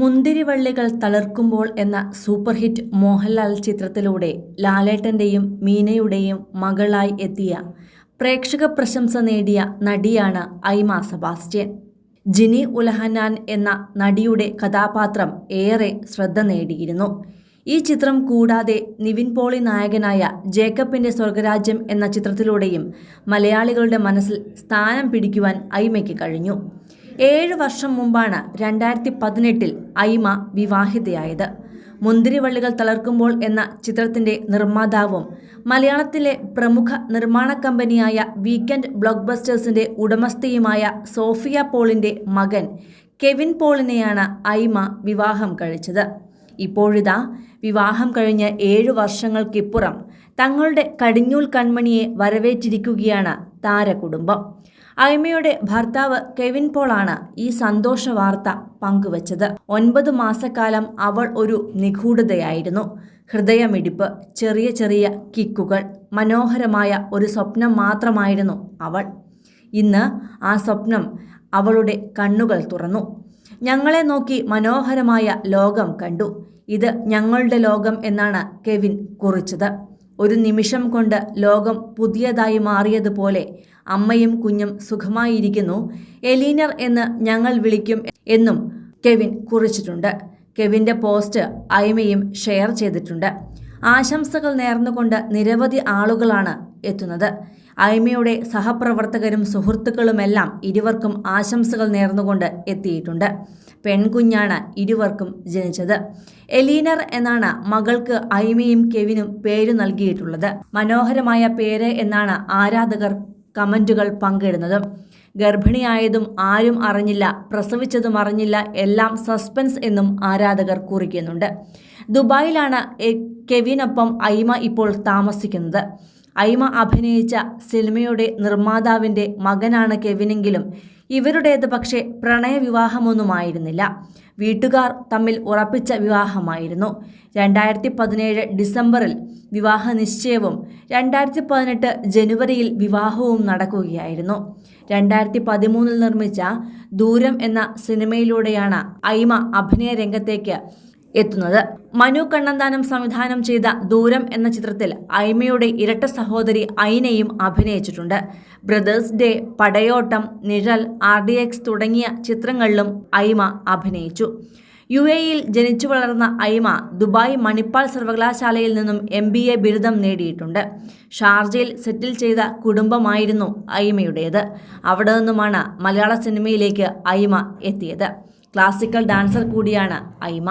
മുന്തിരിവള്ളികൾ തളിർക്കുമ്പോൾ എന്ന super hit Mohanlal ചിത്രത്തിലൂടെ ലാലേട്ടന്റെയും മീനയുടെയും മകളായി എത്തിയ പ്രേക്ഷക പ്രശംസ നേടിയ നടിയാണ് ഐമ സബാസ്റ്റ്യൻ. ജിനി ഉലഹനാൻ എന്ന നടിയുടെ കഥാപാത്രം ഏറെ ശ്രദ്ധ നേടിയിരുന്നു. ഈ ചിത്രം കൂടാതെ നിവിൻ പോളി നായകനായ ജേക്കബിന്റെ സ്വർഗരാജ്യം എന്ന ചിത്രത്തിലൂടെയും മലയാളികളുടെ മനസ്സിൽ സ്ഥാനം പിടിക്കുവാൻ ഐമയ്ക്ക് കഴിഞ്ഞു. ഏഴ് വർഷം മുമ്പാണ് രണ്ടായിരത്തി പതിനെട്ടിൽ ഐമ വിവാഹിതയായത്. മുന്തിരിവള്ളികൾ തളർക്കുമ്പോൾ എന്ന ചിത്രത്തിന്റെ നിർമ്മാതാവും മലയാളത്തിലെ പ്രമുഖ നിർമ്മാണ കമ്പനിയായ വീക്കെൻഡ് ബ്ലോക്ക് ബസ്റ്റേഴ്സിന്റെ ഉടമസ്ഥയുമായ സോഫിയ പോളിന്റെ മകൻ കെവിൻ പോളിനെയാണ് ഐമ വിവാഹം കഴിച്ചത്. ഇപ്പോഴിതാ വിവാഹം കഴിഞ്ഞ് ഏഴു വർഷങ്ങൾക്കിപ്പുറം തങ്ങളുടെ കടിഞ്ഞൂൽ കൺമണിയെ വരവേറ്റിരിക്കുകയാണ് താരകുടുംബം. ഐമയുടെ ഭർത്താവ് കെവിൻ പോളാണ് ഈ സന്തോഷ വാർത്ത പങ്കുവച്ചത്. ഒൻപത് മാസക്കാലം അവൾ ഒരു നിഗൂഢതയായിരുന്നു. ഹൃദയമിടിപ്പ് ചെറിയ ചെറിയ കിക്കുകൾ മനോഹരമായ ഒരു സ്വപ്നം മാത്രമായിരുന്നു അവൾ. ഇന്ന് ആ സ്വപ്നം അവളുടെ കണ്ണുകൾ തുറന്നു. ഞങ്ങളെ നോക്കി മനോഹരമായ ലോകം കണ്ടു. ഇത് ഞങ്ങളുടെ ലോകം എന്നാണ് കെവിൻ കുറിച്ചത്. ഒരു നിമിഷം കൊണ്ട് ലോകം പുതിയതായി മാറിയതുപോലെ അമ്മയും കുഞ്ഞും സുഖമായിരിക്കുന്നു. എലീനർ എന്ന് ഞങ്ങൾ വിളിക്കും എന്നും കെവിൻ കുറിച്ചിട്ടുണ്ട്. കെവിന്റെ പോസ്റ്റ് ഐമയും ഷെയർ ചെയ്തിട്ടുണ്ട്. ആശംസകൾ നേർന്നുകൊണ്ട് നിരവധി ആളുകളാണ് എത്തുന്നത്. ഐമയുടെ സഹപ്രവർത്തകരും സുഹൃത്തുക്കളുമെല്ലാം ഇരുവർക്കും ആശംസകൾ നേർന്നുകൊണ്ട് എത്തിയിട്ടുണ്ട്. പെൺകുഞ്ഞാണ് ഇരുവർക്കും ജനിച്ചത്. എലീനർ എന്നാണ് മകൾക്ക് ഐമയും കെവിനും പേര് നൽകിയിട്ടുള്ളത്. മനോഹരമായ പേര് എന്നാണ് ആരാധകർ കമന്റുകൾ പങ്കിടുന്നത്. ഗർഭിണിയായതും ആരും അറിഞ്ഞില്ല പ്രസവിച്ചതും അറിഞ്ഞില്ല എല്ലാം സസ്പെൻസ് എന്നും ആരാധകർ കുറിക്കുന്നുണ്ട്. ദുബായിലാണ് കെവിനൊപ്പം ഐമ ഇപ്പോൾ താമസിക്കുന്നത്. ഐമ അഭിനയിച്ച സിനിമയുടെ നിർമ്മാതാവിന്റെ മകനാണ് കെവിനെങ്കിലും ഇവരുടേത് പക്ഷേ പ്രണയവിവാഹമൊന്നുമായിരുന്നില്ല. വീട്ടുകാർ തമ്മിൽ ഉറപ്പിച്ച വിവാഹമായിരുന്നു. രണ്ടായിരത്തി പതിനേഴ് ഡിസംബറിൽ വിവാഹ നിശ്ചയവും രണ്ടായിരത്തി പതിനെട്ട് ജനുവരിയിൽ വിവാഹവും നടക്കുകയായിരുന്നു. രണ്ടായിരത്തി പതിമൂന്നിൽ നിർമ്മിച്ച ദൂരം എന്ന സിനിമയിലൂടെയാണ് ഐമ അഭിനയ രംഗത്തേക്ക് എത്തുന്നത്. മനു കണ്ണന്താനം സംവിധാനം ചെയ്ത ദൂരം എന്ന ചിത്രത്തിൽ ഐമയുടെ ഇരട്ട സഹോദരി ഐനയും അഭിനയിച്ചിട്ടുണ്ട്. ബ്രദേഴ്സ് ഡേ പടയോട്ടം നിഴൽ ആർ ഡി എക്സ് തുടങ്ങിയ ചിത്രങ്ങളിലും ഐമ അഭിനയിച്ചു. യു എയിൽ ജനിച്ചു വളർന്ന ഐമ ദുബായ് മണിപ്പാൽ സർവകലാശാലയിൽ നിന്നും എം ബി എ ബിരുദം നേടിയിട്ടുണ്ട്. ഷാർജയിൽ സെറ്റിൽ ചെയ്ത കുടുംബമായിരുന്നു ഐമയുടേത് അവിടെ നിന്നുമാണ് മലയാള സിനിമയിലേക്ക് ഐമ എത്തിയത്. ക്ലാസിക്കൽ ഡാൻസർ കൂടിയാണ് ഐമ